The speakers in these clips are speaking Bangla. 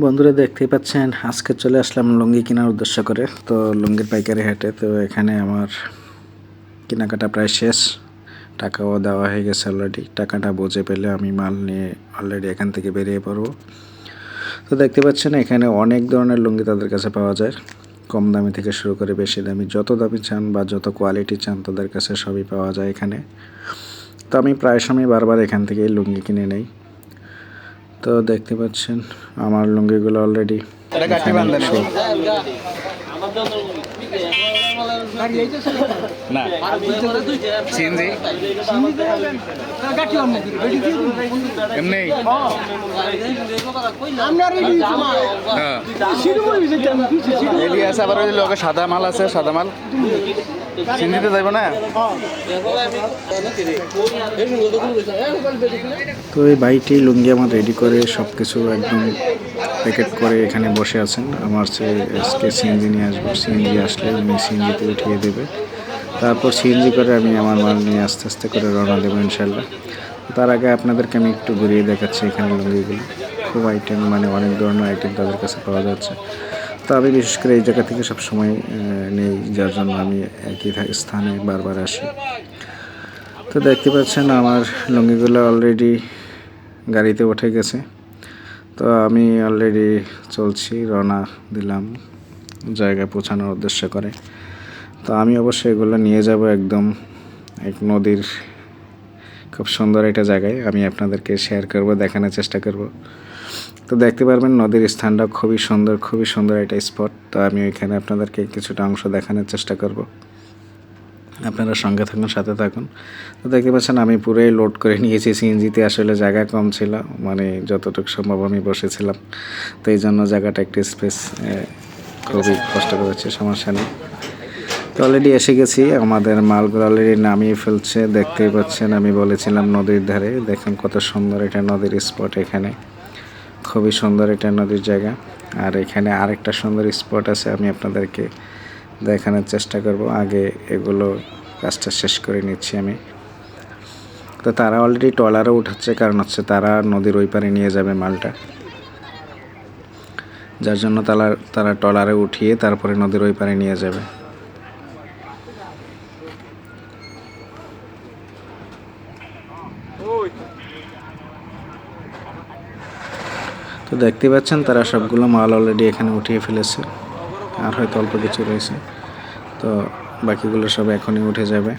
বন্ধুরা দেখতেই পাচ্ছেন, আজকে চলে আসলাম লুঙ্গি কেনার উদ্দেশ্য করে। তো লুঙ্গির পাইকারি হাটে, তো এখানে আমার কেনাকাটা প্রায় শেষ। টাকাও দেওয়া হয়ে গেছে অলরেডি টাকাটা বুঝে পেলে আমি মাল নিয়ে অলরেডি এখান থেকে বেরিয়ে পড়ব। তো দেখতে পাচ্ছেন, এখানে অনেক ধরনের লুঙ্গি তাদের কাছে পাওয়া যায়। কম দামি থেকে শুরু করে বেশি দামি, যত দামি চান বা যত কোয়ালিটি চান তাদের কাছে সবই পাওয়া যায় এখানে। তো আমি প্রায় সময় বারবার এখান থেকেই লুঙ্গি কিনে নেই। তো দেখতে পাচ্ছেন আমার লুঙ্গিগুলো অলরেডি না। সিএনজি? এমনি? হ্যাঁ। সাদা মাল আছে সাদা মাল। সিএনজিতে যাইব না? তো এই ভাইটি লুঙ্গি আমার রেডি করে সব কিছু একদম প্যাকেট করে এখানে বসে আছেন। আমার সে আজকে সিএনজি নিয়ে আসব, সিএনজি আসলে উনি সিএনজিতে উঠিয়ে দেবে। তারপর সিএনজি করে আমি আমার মাল নিয়ে আস্তে আস্তে করে রওনা দেবো ইনশাল্লাহ তার আগে আপনাদেরকে আমি একটু ঘুরিয়ে দেখাচ্ছি এখানে লুঙ্গিগুলো। খুব আইটেম মানে অনেক ধরনের আইটেম তাদের কাছে পাওয়া যাচ্ছে। তো আমি বিশেষ করে এই জায়গা থেকে সবসময় নেই, যার জন্য আমি একই স্থানে বারবার আসি। তো দেখতে পাচ্ছেন আমার লুঙ্গিগুলো অলরেডি গাড়িতে উঠে গেছে। তো আমি অলরেডি চলছি, রওনা দিলাম জায়গায় পৌঁছানোর উদ্দেশ্য করে। তো আমি অবশ্যই এগুলো নিয়ে যাব একদম এক নদীর খুব সুন্দর একটা জায়গায়। আমি আপনাদেরকে শেয়ার করব, দেখানোর চেষ্টা করব। তো দেখতে পারবেন নদীর স্থানটা খুবই সুন্দর খুবই সুন্দর একটা স্পট তো আমি ওইখানে আপনাদেরকে কিছুটা অংশ দেখানোর চেষ্টা করব। আপনারা সঙ্গে থাকুন, সাথে থাকুন। তো দেখতে পাচ্ছেন আমি পুরোই লোড করে নিয়েছি। সিএনজিতে আসলে জায়গা কম ছিল মানে যতটুকু সম্ভব আমি বসেছিলাম। তো এই জন্য জায়গাটা একটু স্পেস খুবই কষ্ট করেছে, সমস্যা নেই। তো অলরেডি এসে গেছি, আমাদের মালগুলো অলরেডি নামিয়ে ফেলছে। দেখতেই পাচ্ছেন, আমি বলেছিলাম নদীর ধারে, দেখুন কত সুন্দর এটা নদীর স্পট এখানে। খুবই সুন্দর এটা নদীর জায়গা। আর এখানে আরেকটা সুন্দর স্পট আছে, আমি আপনাদেরকে দেখানোর চেষ্টা করব। আগে এগুলো কাজটা শেষ করে নিচ্ছি আমি। তো তারা অলরেডি ট্রলারও উঠাচ্ছে, কারণ হচ্ছে তারা নদীর ওই পারে নিয়ে যাবে মালটা। যার জন্য তারা তারা ট্রলারে উঠিয়ে তারপরে নদীর ওই পারে নিয়ে যাবে। তো দেখতে পাচ্ছেন তারা সবগুলো মাল অলরেডি এখানে উঠিয়ে ফেলেছে। আর হয়তো অল্প কিছু রয়েছে। তো বাকিগুলো সব এখনই উঠে যাবে।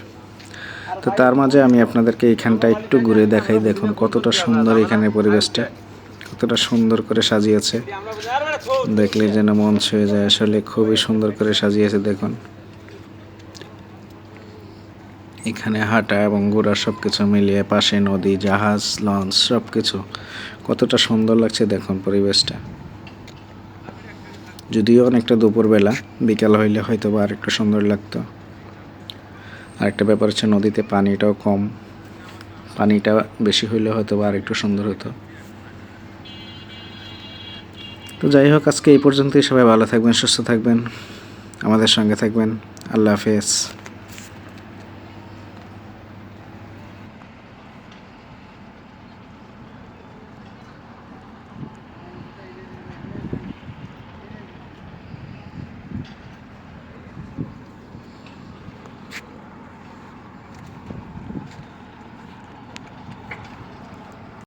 তো তার মাঝে আমি আপনাদেরকে এইখানটা একটু ঘুরে দেখাই। দেখুন কতটা সুন্দর এখানে পরিবেশটা। কতটা সুন্দর করে সাজিয়েছে। দেখলে যেন মন ছুঁয়ে যায়। আসলে খুবই সুন্দর করে সাজিয়েছে, দেখুন। এখানে হাঁটা এবং ঘোরা সব কিছু মিলিয়ে পাশে নদী, জাহাজ, লঞ্চ সব কিছু কতটা সুন্দর লাগছে দেখুন পরিবেশটা। যদিও অনেকটা দুপুরবেলা, বিকাল হইলে হয়তো বা আরেকটু সুন্দর লাগতো। আরেকটা ব্যাপার হচ্ছে নদীতে পানিটাও কম। পানিটা বেশি হইলে হয়তো বা আরেকটু সুন্দর হতো। তো যাই হোক, আজকে এই পর্যন্তই। সবাই ভালো থাকবেন, সুস্থ থাকবেন। আমাদের সঙ্গে থাকবেন। আল্লাহ হাফেজ।